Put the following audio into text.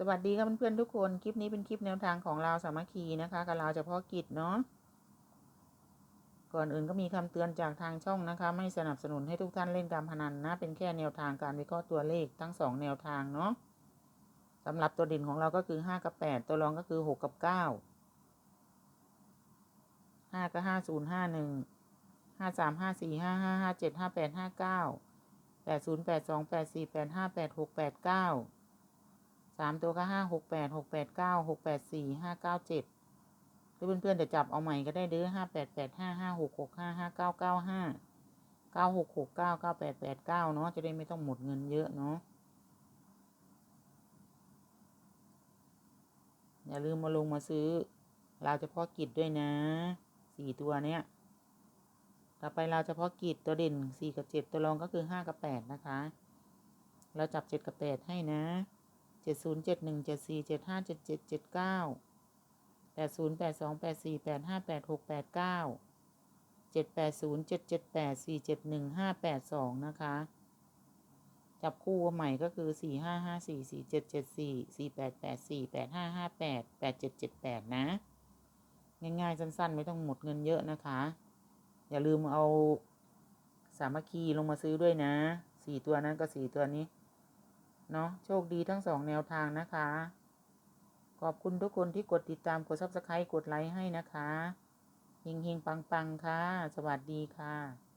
สวัสดีค่ะเพื่อนๆทุกคน คลิปนี้เป็นคลิปแนวทางของเราสามัคคีนะคะกับเราเฉพาะกิจเนาะ ก่อนอื่นก็มีคำเตือนจากทางช่องนะคะ ไม่สนับสนุนให้ทุกท่านเล่นการพนันนะ เป็นแค่แนวทางการวิเคราะห์ตัวเลขทั้งสองแนวทางเนาะสำหรับตัวเด่นของเราก็คือห้ากับแปดตัวรองก็คือหกกับเก้าห้าก็ห้าศูนย์ห้าหนึ่งห้าสามห้าสี่ห้าห้าห้าเจ็ดห้าแปดห้าเก้าแปดศูนย์แปดสองแปดสี่แปดห้าแปดหกแปดเก้า สามตัวก็ห้าหกแปดหกแปดเก้าหกแปดสี่ห้าเก้าเจ็ดหรือเพื่อนๆจะจับเอาใหม่ก็ได้เด้อห้าแปดแปดห้าห้าหกหกห้าห้าเก้าเก้าห้าเก้าหกหกเก้าเก้าแปดแปดเก้าเนาะจะได้ไม่ต้องหมดเงินเยอะเนาะอย่าลืมมาลงมาซื้อ เราวเฉพาะกิจด้วยนะสี่ตัวเนี้ยต่อไปเราเฉพาะกิจตัวเด่นสี่กับเจ็ดตัวรองก็คือห้ากับแปดนะคะ เราจับเจ็ดกับแปดให้นะ จ็ดศูนย์เจ็ดหนึ่งเจ็ดสี่เจ็ดห้าเจ็ดเจ็ดเจ็ดเก้าแปดศูนย์แปดสองแปดสี่แปดห้าแปดหกแปดเก้าเจ็ดแปดศูนย์เจ็ดเจ็ดแปดสี่เจ็ดหนึ่งห้าแปดสองนะคะ จับคู่ใหม่ก็คือสี่ห้าห้าสี่สี่เจ็ดเจ็ดสี่สี่แปดแปดสี่แปดห้าห้าแปดแปดเจ็ดเจ็ดแปดนะ ง่ายๆ สั้นๆ ไม่ต้องหมดเงินเยอะนะคะ อย่าลืมเอาสามัคคีลงมาซื้อด้วยนะสี่ตัวนั้นก็สี่ตัวนี้ เนาะโชคดีทั้งสองแนวทางนะคะ ขอบคุณทุกคนที่กดติดตามกดซับสไครต์กดไลค์ให้นะคะ เฮงเฮงปังปังค่ะ สวัสดีค่ะ